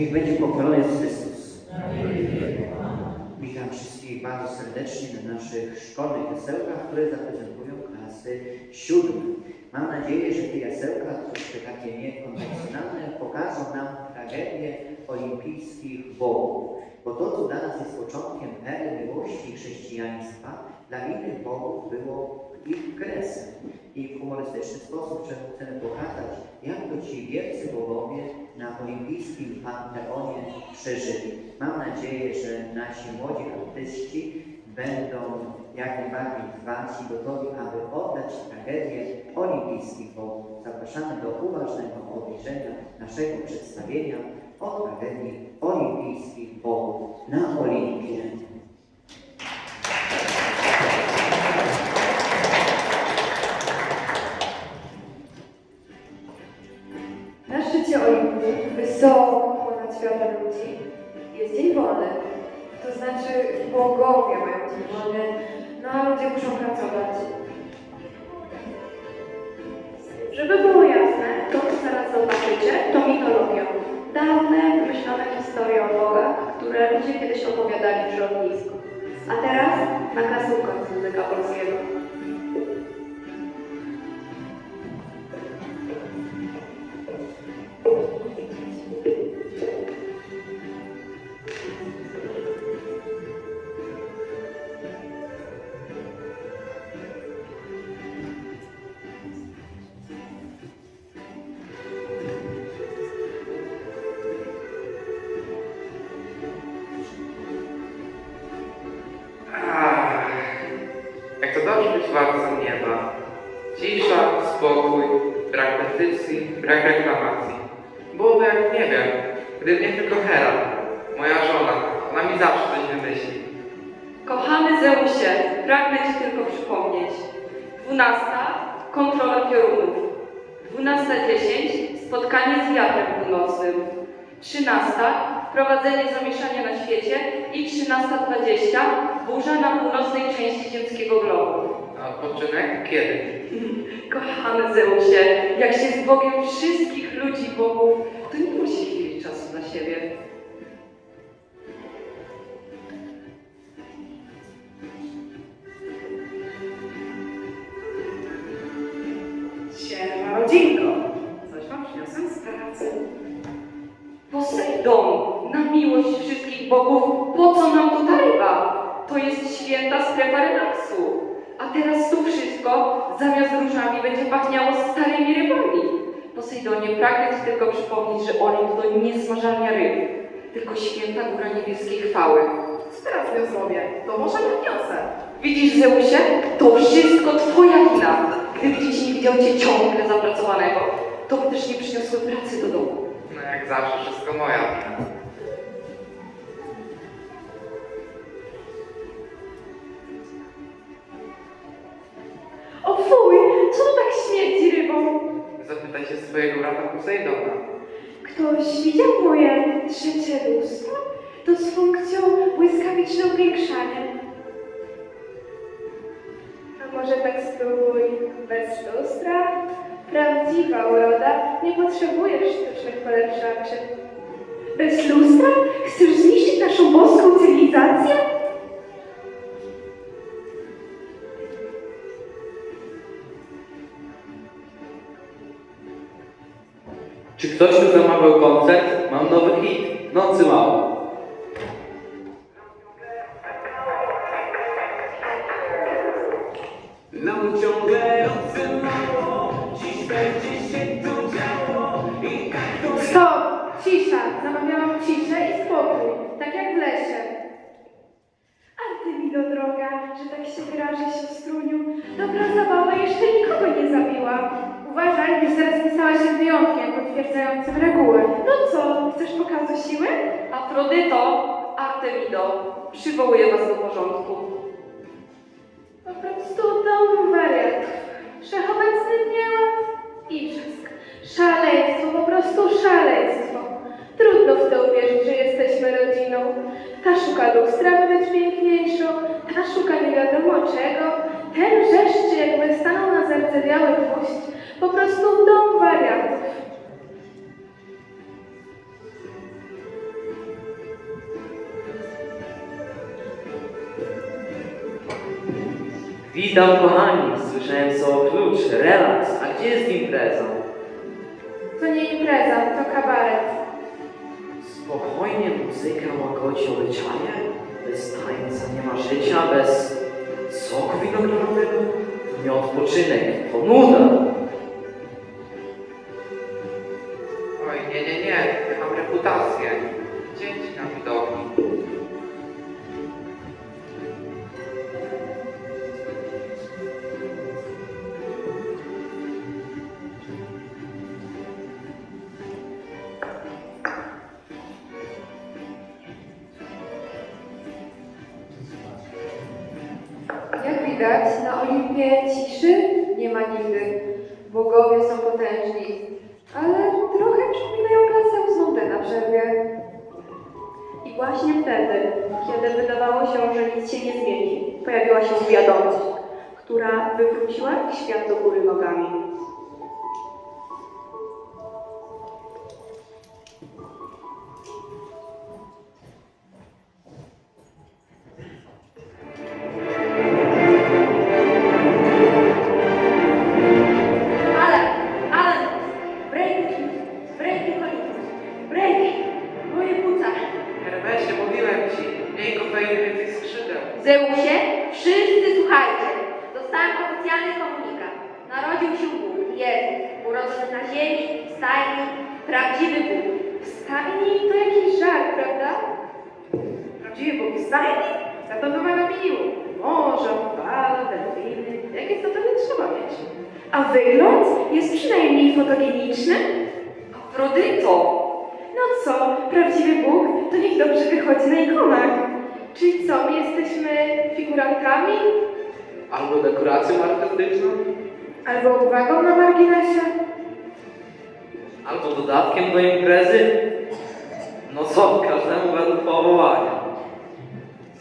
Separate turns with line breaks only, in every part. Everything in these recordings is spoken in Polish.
Niech będzie pochwalony Jezus Chrystus. Witam wszystkich bardzo serdecznie na naszych szkolnych jasełkach, które zaprezentują klasy siódme. Mam nadzieję, że te jasełka, troszkę takie niekonwencjonalne, pokażą nam tragedię olimpijskich bogów. Bo to, co dla nas jest początkiem ery miłości chrześcijaństwa, dla innych bogów było ich kresem. I w humorystyczny sposób chcemy pokazać, jak to ci wielcy bogowie na olimpijskim panteonie przeżyli. Mam nadzieję, że nasi młodzi artyści będą jak najbardziej zwarci, gotowi, aby oddać tragedię olimpijskich bogów. Zapraszamy do uważnego obejrzenia naszego przedstawienia o tragedii olimpijskich bogów na Olimpie.
Znaczy bogowie mają dzień wolny, no a ludzie muszą pracować.
Cisza, spokój, brak petycji, brak reklamacji. Byłoby jak nie wiem, gdyby nie tylko Hera, moja żona. Ona mi zawsze coś wymyśli.
Kochany Zeusie, pragnę Ci tylko przypomnieć. Dwunasta, kontrola piorunów. Dwunasta dziesięć, spotkanie z wiatrem północnym. Trzynasta, wprowadzenie zamieszania na świecie. I trzynasta dwadzieścia, burza na północnej części ziemskiego globu.
A odpoczynek? Kiedy?
Kochany Zeusie, jak się z Bogiem wszystkich ludzi bogów, to nie musi chwili czasu dla siebie.
Siema rodzinko, coś wam przyniosłem z pracy.
Posejdon, na miłość wszystkich bogów, po co nam to ta ryba? To jest święta strefa relaksu. Teraz tu wszystko, zamiast różami, będzie pachniało starymi rybami. Posejdonie, pragnę Ci tylko przypomnieć, że Olimp to nie smażalnia ryb, tylko święta góra niebieskiej chwały.
Co teraz zrobię? To może podniosę.
Widzisz, Zeusie? To wszystko Twoja wina. Gdyby dziś nie widział Cię ciągle zapracowanego, to by też nie przyniosły pracy do domu.
No jak zawsze, wszystko moja wina.
Fuj, co tu tak śmierdzi rybą?
Zapytaj się swojego brata Posejdona.
Ktoś widział moje trzecie lustro? To z funkcją błyskawiczne upiększanie. A może tak spróbuj bez lustra? Prawdziwa uroda nie potrzebuje sztucznych polepszaczy. Bez lustra? Chcesz zniszczyć naszą boską cywilizację?
Ktoś tu zamawiał koncert? Mam nowy hit. Nocy mało.
Przywołuję was do porządku.
Po prostu dom wariatów. Wszechobecny nieład i wszystko. Szaleństwo, po prostu szaleństwo. Trudno w to uwierzyć, że jesteśmy rodziną. Ta szuka lustra, by być piękniejszą, ta szuka nie wiadomo czego. Ten wrzeszczy, jakby stanął na zardzewiały gwóźdź. Po prostu dom wariatów.
Witam kochani, słyszałem co o klucz, relaks, a gdzie jest impreza?
To nie impreza, to kabaret.
Spokojnie muzyka łagodzi obyczaje, bez tańca nie ma życia, bez soku winogronowego, to nie odpoczynek, to nuda.
Oj, nie, nie, nie, ja mam reputację.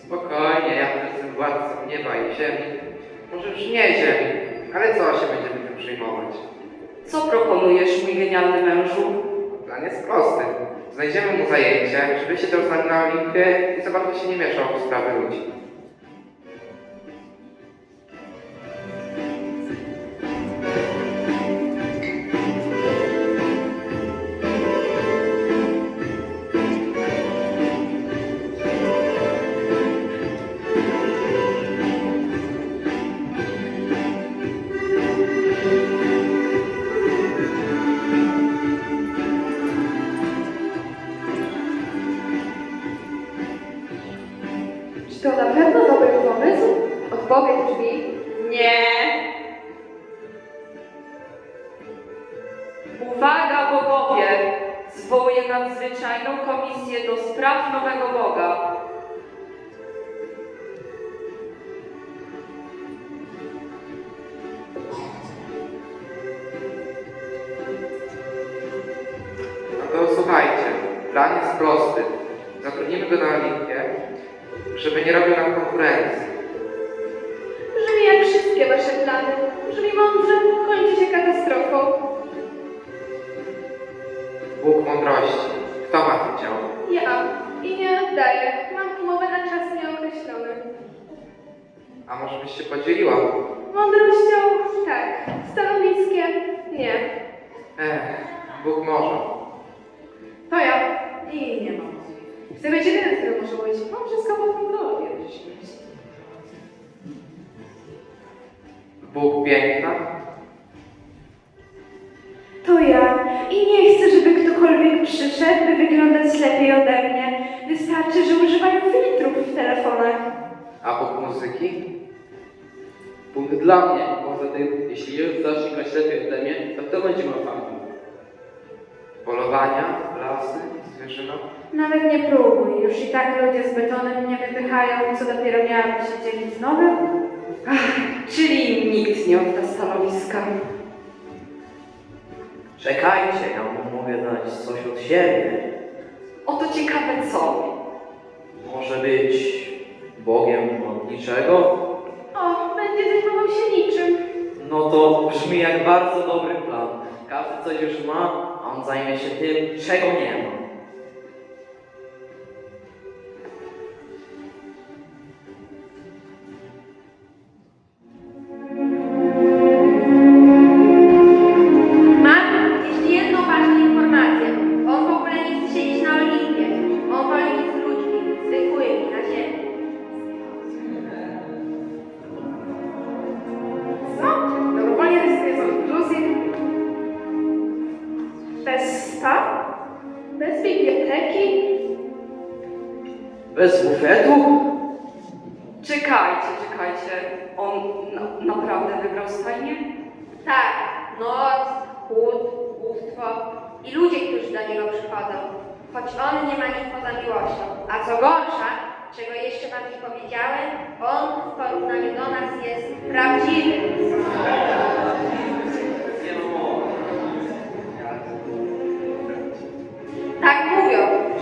Spokojnie, ja tu jestem władcą nieba i ziemi. Może już nie ziemi, ale co się będziemy tym przejmować?
Co proponujesz, mój genialny mężu?
Plan jest prosty. Znajdziemy mu zajęcie, żeby się też z nami i za bardzo się nie mieszał w sprawy ludzi.
Nadzwyczajną komisję do spraw nowego Boga.
To
ja i nie chcę, żeby ktokolwiek przyszedł, by wyglądać lepiej ode mnie. Wystarczy, że używają filtrów w telefonach.
A Bóg muzyki?
Punkt dla mnie. Poza tym, jeśli już zacznie grać lepiej ode mnie, to kto będzie miał fanów?
Polowania? Lasy? Zwierzyna?
Nawet nie próbuj, już i tak ludzie z betonem mnie wypychają, co dopiero miałabym się dzielić z nowym.
Czyli nikt nie odda stanowiska.
Czekajcie, ja mu mogę dać coś od siebie.
Oto ciekawe co.
Może być Bogiem od niczego?
O, będzie zajmował się niczym.
No to brzmi jak bardzo dobry plan. Każdy coś już ma, a on zajmie się tym, czego nie ma.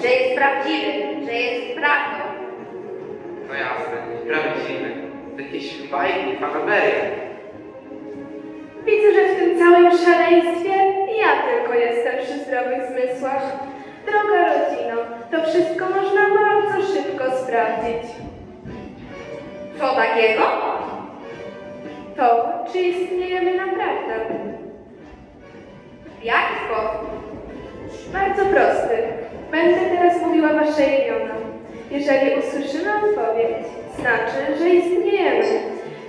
Że jest prawdziwy, że jest prawdą.
No jasne, prawdziwy. To jakieś bajki, fanaberie.
Widzę, że w tym całym szaleństwie ja tylko jestem przy zdrowych zmysłach. Droga rodzino, to wszystko można bardzo szybko sprawdzić.
Co takiego?
To, czy istniejemy naprawdę.
W jaki sposób?
Bardzo prosty. Będę teraz mówiła wasze imiona. Jeżeli usłyszymy odpowiedź, znaczy, że istniejemy.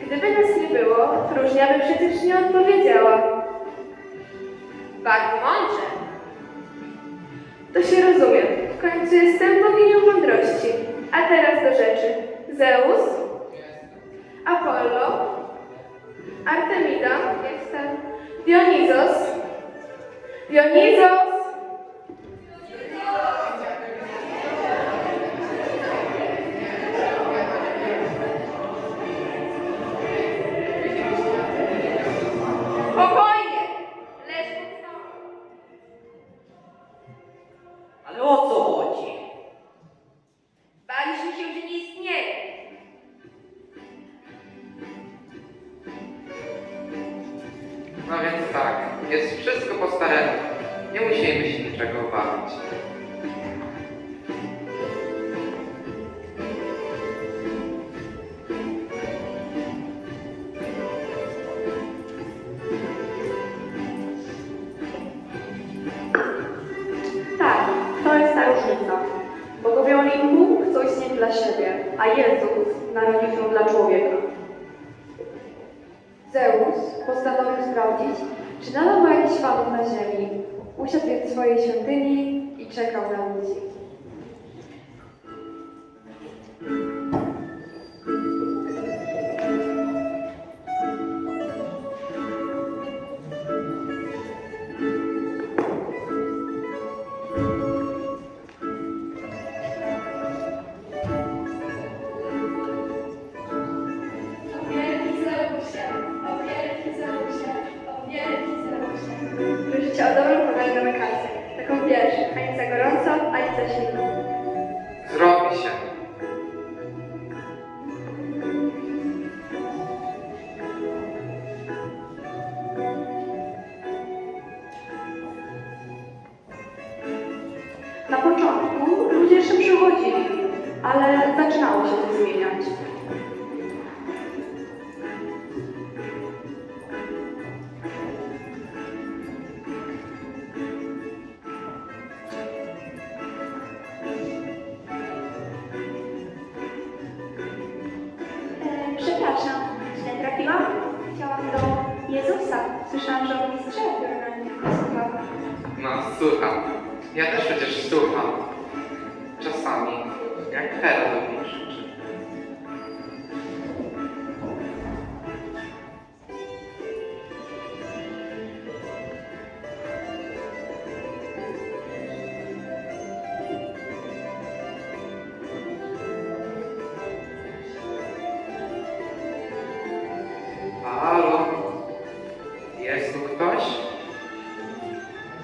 Gdyby nas nie było, próżnia by przecież nie odpowiedziała.
Bardzo mądrze.
To się rozumie. W końcu jestem boginią mądrości. A teraz do rzeczy. Zeus, Apollo, Artemida, jestem, Dionizos, Dionizos,
Jezus narodził się dla człowieka.
Zeus postanowił sprawdzić, czy nadal ma jakiś fanów na ziemi. Usiadł w swojej świątyni i czekał na ludzi.
Na
początku ludzie jeszcze przychodzili, ale zaczynało się to zmieniać.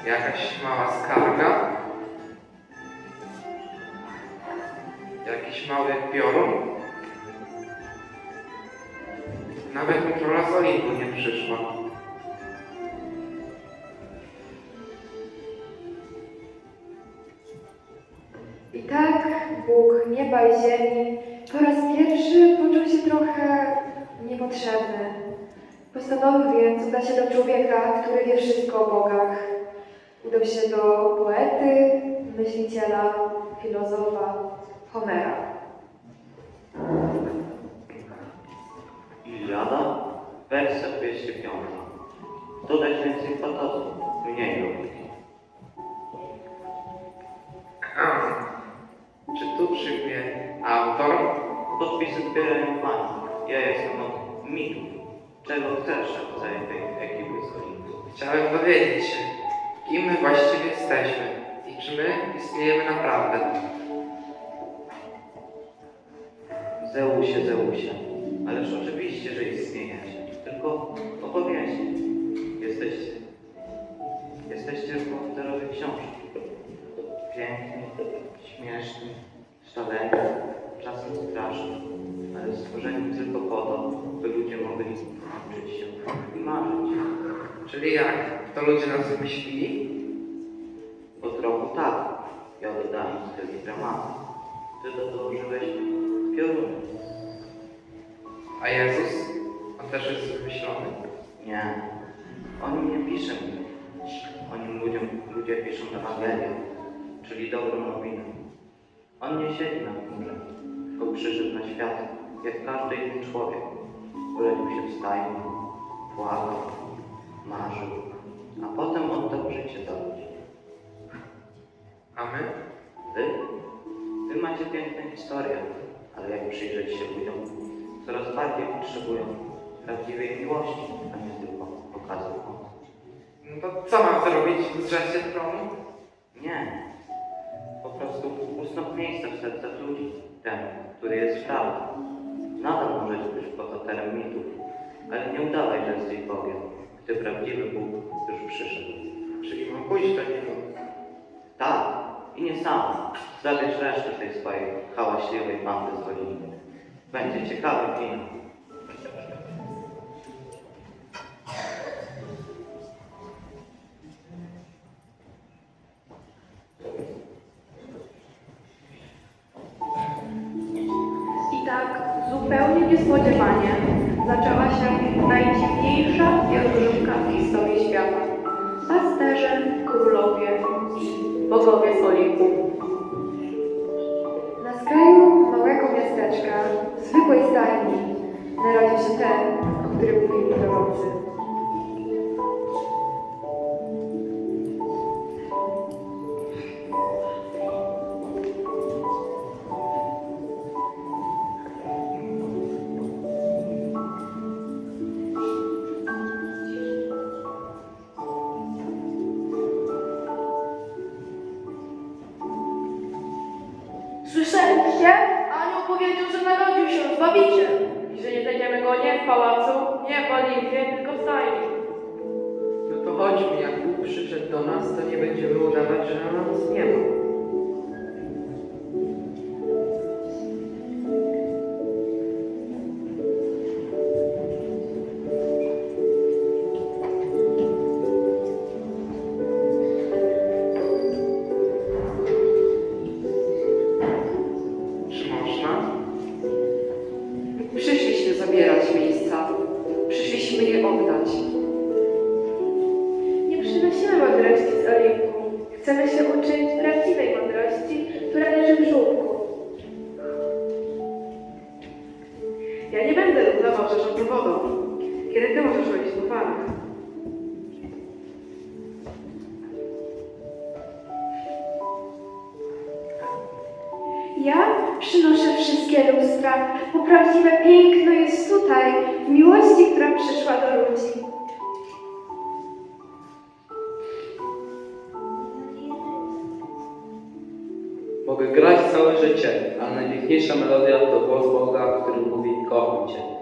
Jakaś mała skarga? Jakiś mały piorun? Nawet kontrola z Olimpu nie przyszła.
I tak Bóg nieba i ziemi po raz pierwszy poczuł się trochę niepotrzebny. Postanowił więc udać się do człowieka, który wie wszystko o bogach udał się do poety, myśliciela, filozofa Homera.
Iliada, werset 205. Dodać więcej patosu, mniej logiki.
Czy tu przyjmie autor?
Podpisy zbierają pani. Ja jestem od mitów. Czego chcesz od całej tej ekipy z
Chciałem dowiedzieć się kim my właściwie jesteśmy i czy my istniejemy naprawdę.
Zeusie, Zeusie. Ależ oczywiście, że istniejecie. Tylko opowieście. Jesteście... Jesteście z bohaterowie książki. Piękni, śmieszni, szaleni, czasem straszni, ale stworzeni tylko po to, by ludzie mogli uczyć się i marzyć.
Czyli jak? To ludzie nas wymyślili?
Po trochu tak. Ja dodałem styl i dramaty. Ty dołożyłeś pioruny.
A Jezus? On też jest wymyślony?
Nie. Oni nie piszą mi. Oni ludziom, ludzie piszą Ewangelię, czyli dobrą nowinę. On nie siedzi na chmurze, tylko przyszedł na świat, jak każdy inny człowiek. Urodził się w płakał, marzył, a potem oddał życie za ludzi.
A my?
Wy? Wy macie piękne historie, ale jak przyjrzeć się ludziom, coraz bardziej potrzebują prawdziwej miłości, a nie tylko pokazów mocy.
No to co mam zrobić? Zrzeć się tronu?
Nie. Po prostu ustąp miejsca w sercach ludzi. Ten, który jest prawdą. Nadal możesz być bohaterem mitów, ale nie udawaj, że jesteś Bogiem, gdy prawdziwy Bóg już przyszedł.
Czyli mam pójść do niego.
Tak, i nie sam. Zabierz resztę tej swojej hałaśliwej bandy z rodziny. Będzie ciekawy film.
I tak zupełnie niespodziewanie zaczęła się najdziwniejsza pielgrzymka w historii świata. Pasterze, królowie bogowie z Olimpu.
Narodził się
Zbawiciel. I że nie znajdziemy go nie w pałacu, nie w Olimpie, tylko w stajni.
No to chodźmy, jak Bóg przyszedł do nas, to nie będziemy udawać, że na nas nie ma.
Ja
przynoszę wszystkie lustra, bo prawdziwe piękno jest tutaj, w miłości, która przyszła do ludzi.
Mogę grać całe życie, ale najpiękniejsza melodia to głos Boga, który mówi kocham Cię.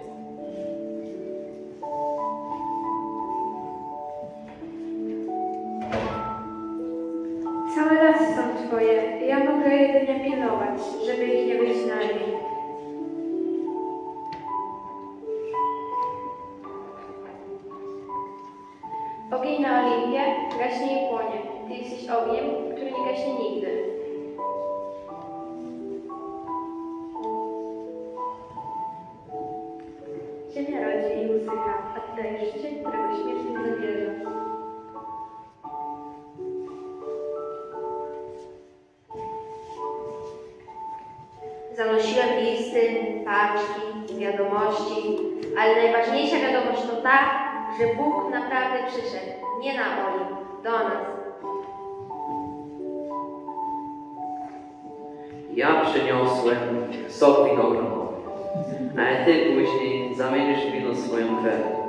którego.
Zanosiłem listy, paczki, wiadomości, ale najważniejsza wiadomość to ta, że Bóg naprawdę przyszedł, nie na Oli, do nas.
Ja przyniosłem sok winogron, ale ty później zamienisz wino swoją krew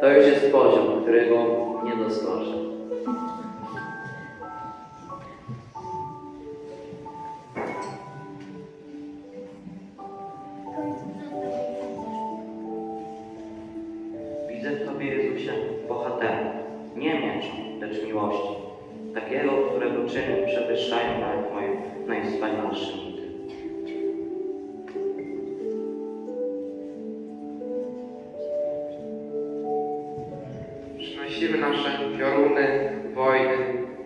to już jest poziom, którego nie doskoczę.
nasze pioruny, wojny,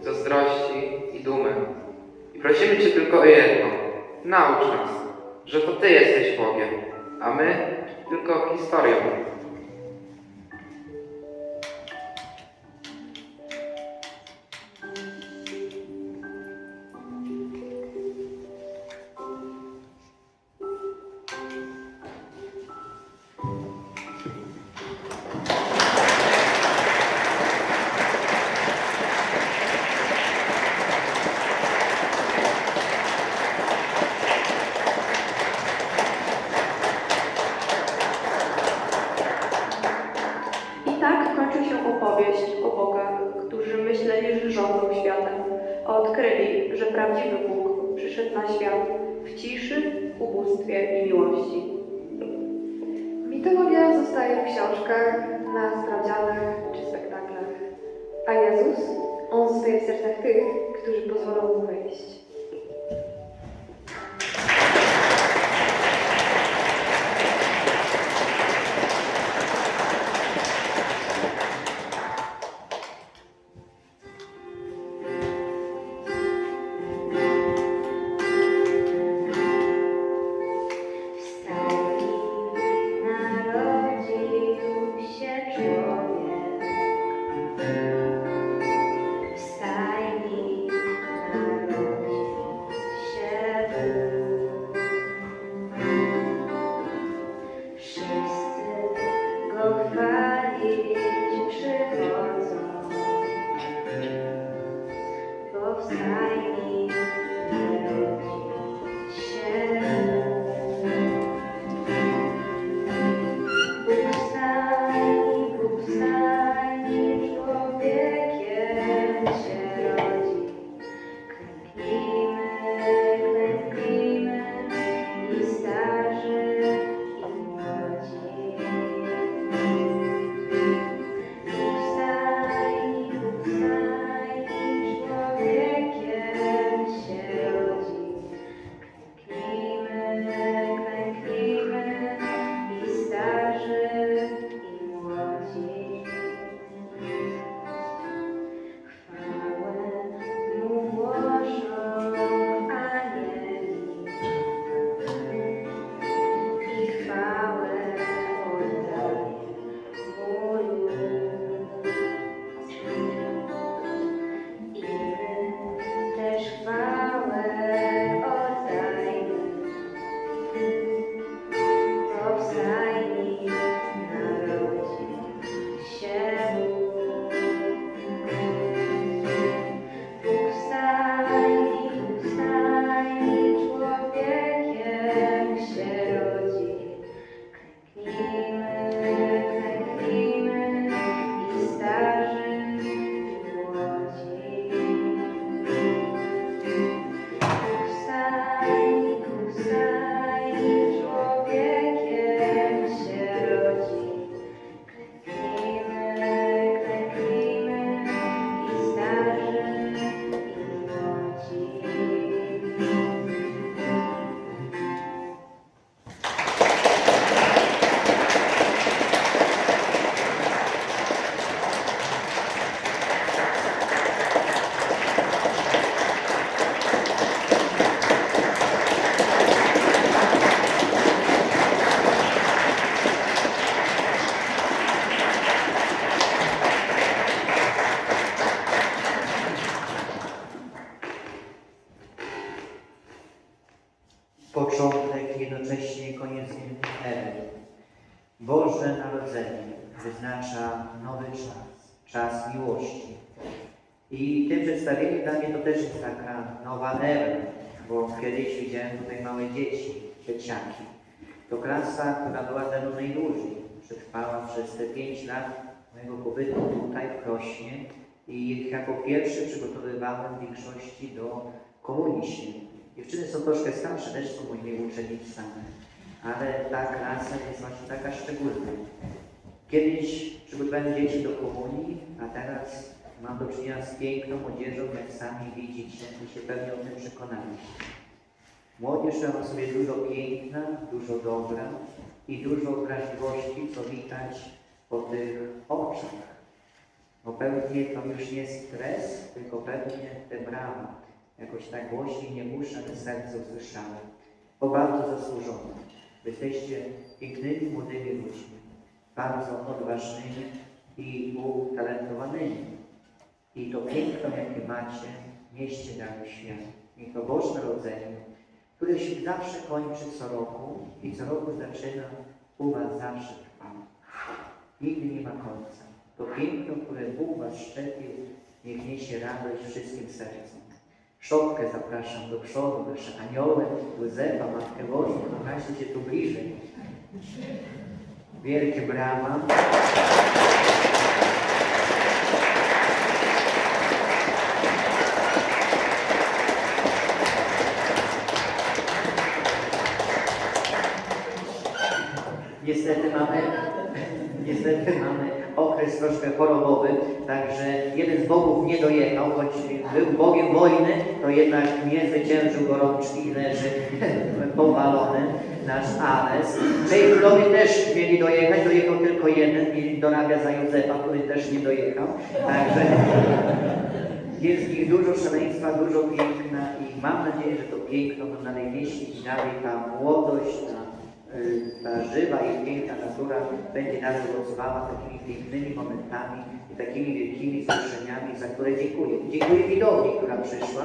zazdrości i dumę. I prosimy Cię tylko o jedno. Naucz nas, że to Ty jesteś Bogiem, a my tylko historią.
odkryli, że prawdziwy Bóg przyszedł na świat w ciszy, ubóstwie i miłości.
Mitologia zostaje w książkach, na sprawdzianach czy spektaklach, a Jezus, On zostaje w sercach tych, którzy pozwolą Mu wejść.
Mojego pobytu tutaj w Krośnie i jako pierwszy przygotowywałem w większości do komunii świętej. Dziewczyny są troszkę starsze, też są moimi uczennicami, ale ta klasa jest właśnie taka szczególna. Kiedyś przygotowałem dzieci do komunii, a teraz mam do czynienia z piękną młodzieżą, jak sami widzicie i się pewnie o tym przekonaliście. Młodzież ma sobie dużo piękna, dużo dobra i dużo wrażliwości, co widać po tych oczach. Bo pewnie to już nie stres, tylko pewnie te brawa. Jakoś tak głośniej nie muszę, serce usłyszały. Bo bardzo zasłużone. Jesteście pięknymi, młodymi ludźmi. Bardzo odważnymi i utalentowanymi. I to piękno, jakie macie, mieście daru świat. I to Boże Narodzenie, które się zawsze kończy co roku i co roku zaczyna u Was zawsze trwa. Nigdy nie ma końca. To piękno, które Bóg Was szczepił, niech niesie radość wszystkim sercom. Szopkę zapraszam do przodu, nasze anioły, Józefa, Matkę Bożą, pokażcie się tu bliżej. Wielkie brawa. Troszkę chorobowy, także jeden z bogów nie dojechał, choć był bogiem wojny, to jednak nie zwyciężył gorączki i leży powalony nasz Ares. Trzej królowie też mieli dojechać, dojechał tylko jeden i dorabia za Józefa, który też nie dojechał. Także jest w nich dużo szaleństwa, dużo piękna i mam nadzieję, że to piękno nam niesie i dalej ta młodość, ta, ta żywa i piękna natura będzie nas owocowała takimi pięknymi momentami i takimi wielkimi zdarzeniami, za które dziękuję. Dziękuję widowni, która przyszła.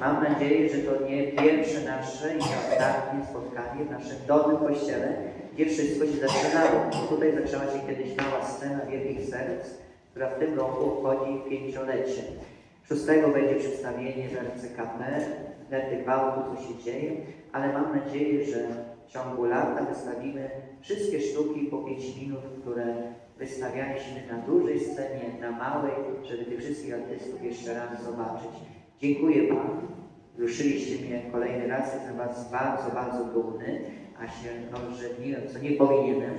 Mam nadzieję, że to nie pierwsze nasze i nie ostatnie spotkanie w naszym dolnym kościele, gdzie wszystko się zaczynało. Tutaj zaczęła się kiedyś mała scena Wielkich Serc, która w tym roku obchodzi pięciolecie. Szóstego będzie przedstawienie w RCKP, Nerty Gwałtu, co się dzieje, ale mam nadzieję, że w ciągu lata wystawimy wszystkie sztuki po 5 minut, które wystawialiśmy na dużej scenie, na małej, żeby tych wszystkich artystów jeszcze raz zobaczyć. Dziękuję Wam. Ruszyliście mnie kolejny raz, jestem Was bardzo, bardzo dumny, a się rozrzedniłem, co nie powinienem.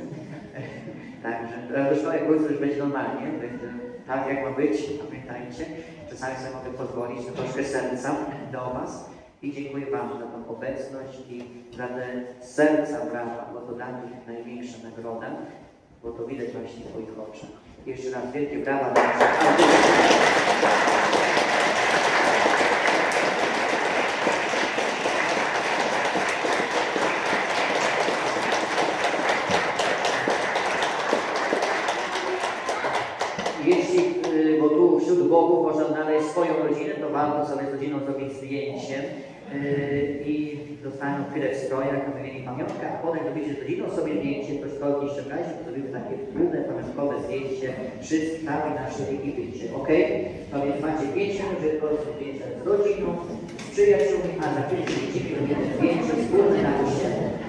Także do szkoły kursu już będzie normalnie, będzie tak jak ma być, pamiętajcie. Czasami sobie mogę pozwolić na troszkę serca do Was i dziękuję Wam za tą obecność i za te serca brawa, bo to dla nich największa nagroda, bo to widać właśnie w Twoich oczach. Jeszcze raz wielkie brawa dla naszych artystów. Jeśli, y, bo tu wśród bogów można znaleźć swoją rodzinę, to warto sobie z rodziną zrobić zdjęcie y, i dostaną chwilę w strojach, aby mieli pamiątkę, a potem zrobicie z rodziną sobie zdjęcie, to szkolni ściągajcie, to zrobimy takie wspólne, pamiątkowe zdjęcie przy całej naszej ekipie, ok? No więc macie 5 minut, żeby tylko zdjęcie z rodziną, z przyjaciółmi, a za chwilę widzimy robimy zdjęcie wspólne na kościele.